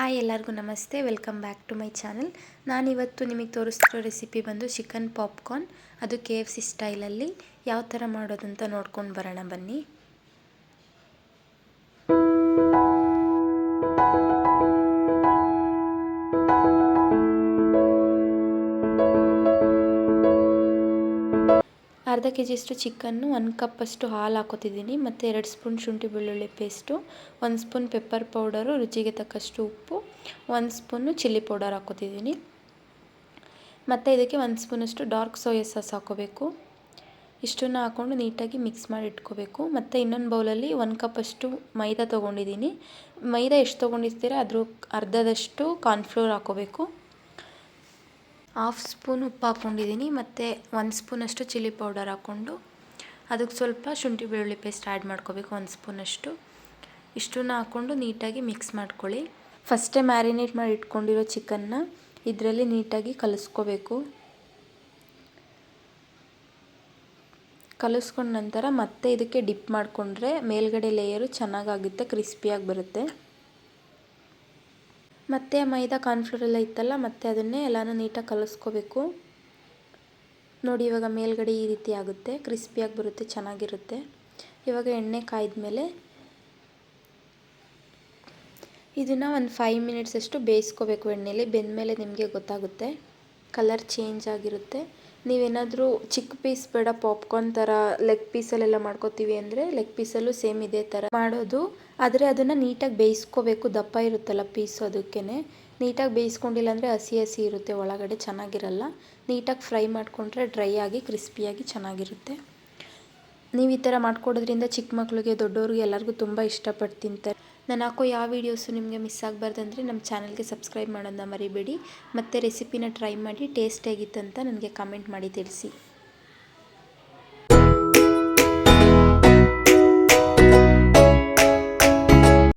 Hi ಎಲ್ಲರಿಗೂ ನಮಸ್ತೆ, welcome back to my channel. ನಾನಿವತ್ತು ನಿಮಗೆ ತೋರಿಸ್ತಿರೋ ರೆಸಿಪಿ ಬಂದು ಚಿಕನ್ ಪಾಪ್ಕಾರ್ನ್. ಅದು ಕೆ ಎಫ್ ಸಿ ಸ್ಟೈಲಲ್ಲಿ. ಯಾವ ಥರ ಮಾಡೋದಂತ ನೋಡ್ಕೊಂಡು ಬರೋಣ ಬನ್ನಿ. ಅರ್ಧ ಕೆ ಜಿಯಷ್ಟು ಚಿಕನ್ನು ಒಂದು ಕಪ್ಪಷ್ಟು ಹಾಲು ಹಾಕೋತಿದ್ದೀನಿ. ಮತ್ತು ಎರಡು ಸ್ಪೂನ್ ಶುಂಠಿ ಬೆಳ್ಳುಳ್ಳಿ ಪೇಸ್ಟು, ಒಂದು ಸ್ಪೂನ್ ಪೆಪ್ಪರ್ ಪೌಡರು, ರುಚಿಗೆ ತಕ್ಕಷ್ಟು ಉಪ್ಪು, ಒಂದು ಸ್ಪೂನು ಚಿಲ್ಲಿ ಪೌಡರ್ ಹಾಕೋತಿದ್ದೀನಿ. ಮತ್ತು ಇದಕ್ಕೆ ಒಂದು ಸ್ಪೂನಷ್ಟು ಡಾರ್ಕ್ ಸೋಯಾ ಸಾಸ್ ಹಾಕೋಬೇಕು. ಇಷ್ಟನ್ನು ಹಾಕ್ಕೊಂಡು ನೀಟಾಗಿ ಮಿಕ್ಸ್ ಮಾಡಿ ಇಟ್ಕೋಬೇಕು. ಮತ್ತು ಇನ್ನೊಂದು ಬೌಲಲ್ಲಿ ಒಂದು ಕಪ್ಪಷ್ಟು ಮೈದಾ ತೊಗೊಂಡಿದ್ದೀನಿ. ಮೈದಾ ಎಷ್ಟು ತೊಗೊಂಡಿರ್ತೀರ ಅದ್ರ ಅರ್ಧದಷ್ಟು ಕಾರ್ನ್ಫ್ಲೋರ್ ಹಾಕೋಬೇಕು. ಹಾಫ್ ಸ್ಪೂನ್ ಉಪ್ಪು ಹಾಕ್ಕೊಂಡಿದ್ದೀನಿ, ಮತ್ತು ಒಂದು ಸ್ಪೂನಷ್ಟು ಚಿಲ್ಲಿ ಪೌಡರ್ ಹಾಕ್ಕೊಂಡು ಅದಕ್ಕೆ ಸ್ವಲ್ಪ ಶುಂಠಿ ಬೆಳ್ಳುಳ್ಳಿ ಪೇಸ್ಟ್ ಆ್ಯಡ್ ಮಾಡ್ಕೋಬೇಕು, ಒಂದು ಸ್ಪೂನಷ್ಟು ಇಷ್ಟನ್ನ ಹಾಕ್ಕೊಂಡು ನೀಟಾಗಿ ಮಿಕ್ಸ್ ಮಾಡ್ಕೊಳ್ಳಿ. ಫಸ್ಟೇ ಮ್ಯಾರಿನೇಟ್ ಮಾಡಿ ಇಟ್ಕೊಂಡಿರೋ ಚಿಕನ್ನ ಇದರಲ್ಲಿ ನೀಟಾಗಿ ಕಲಿಸ್ಕೋಬೇಕು. ಕಲಿಸ್ಕೊಂಡ ನಂತರ ಮತ್ತೆ ಇದಕ್ಕೆ ಡಿಪ್ ಮಾಡಿಕೊಂಡ್ರೆ ಮೇಲ್ಗಡೆ ಲೇಯರು ಚೆನ್ನಾಗಾಗುತ್ತೆ ಕ್ರಿಸ್ಪಿಯಾಗಿ ಬರುತ್ತೆ. ಮತ್ತು ಮೈದಾ ಕಾರ್ನ್ಫ್ಲೋರ್ ಎಲ್ಲ ಇತ್ತಲ್ಲ, ಮತ್ತು ಅದನ್ನೇ ಎಲ್ಲನೂ ನೀಟಾಗಿ ಕಲಿಸ್ಕೋಬೇಕು. ನೋಡಿ, ಇವಾಗ ಮೇಲ್ಗಡೆ ಈ ರೀತಿ ಆಗುತ್ತೆ ಕ್ರಿಸ್ಪಿಯಾಗಿ ಬರುತ್ತೆ, ಚೆನ್ನಾಗಿರುತ್ತೆ. ಇವಾಗ ಎಣ್ಣೆ ಕಾಯ್ದ ಮೇಲೆ ಇದನ್ನು ಒಂದು ಫೈವ್ ಮಿನಿಟ್ಸ್ ಅಷ್ಟು ಬೇಯಿಸ್ಕೋಬೇಕು ಎಣ್ಣೆಲಿ. ಬೆಂದಮೇಲೆ ನಿಮಗೆ ಗೊತ್ತಾಗುತ್ತೆ ಕಲರ್ ಚೇಂಜ್ ಆಗಿರುತ್ತೆ. ನೀವೇನಾದರೂ ಚಿಕ್ಕ ಪೀಸ್ ಬೇಡ, ಪಾಪ್ಕಾರ್ನ್ ಥರ ಲೆಗ್ ಪೀಸಲ್ಲೆಲ್ಲ ಮಾಡ್ಕೋತೀವಿ ಅಂದರೆ ಲೆಗ್ ಪೀಸಲ್ಲೂ ಸೇಮ್ ಇದೇ ಥರ ಮಾಡೋದು. ಆದರೆ ಅದನ್ನು ನೀಟಾಗಿ ಬೇಯಿಸ್ಕೋಬೇಕು, ದಪ್ಪ ಇರುತ್ತಲ್ಲ ಪೀಸು ಅದಕ್ಕೇ ನೀಟಾಗಿ ಬೇಯಿಸ್ಕೊಂಡಿಲ್ಲ ಅಂದರೆ ಹಸಿ ಹಸಿ ಇರುತ್ತೆ, ಒಳಗಡೆ ಚೆನ್ನಾಗಿರಲ್ಲ. ನೀಟಾಗಿ ಫ್ರೈ ಮಾಡಿಕೊಂಡ್ರೆ ಡ್ರೈ ಆಗಿ, ಕ್ರಿಸ್ಪಿಯಾಗಿ ಚೆನ್ನಾಗಿರುತ್ತೆ. ನೀವು ಈ ಥರ ಮಾಡ್ಕೊಡೋದ್ರಿಂದ ಚಿಕ್ಕ ಮಕ್ಕಳಿಗೆ ದೊಡ್ಡವ್ರಿಗೆ ಎಲ್ಲರಿಗೂ ತುಂಬ ಇಷ್ಟಪಟ್ಟು ತಿಂತಾರೆ. ನಾನು ಹಾಕೋ ಯಾವ ವೀಡಿಯೋಸು ನಿಮಗೆ ಮಿಸ್ ಆಗಬಾರ್ದಂದ್ರೆ ನಮ್ಮ ಚಾನಲ್ಗೆ ಸಬ್ಸ್ಕ್ರೈಬ್ ಮಾಡೋದನ್ನ ಮರಿಬೇಡಿ. ಮತ್ತು ರೆಸಿಪಿನ ಟ್ರೈ ಮಾಡಿ ಟೇಸ್ಟ್ ಅಂತ ನನಗೆ ಕಮೆಂಟ್ ಮಾಡಿ ತಿಳಿಸಿ.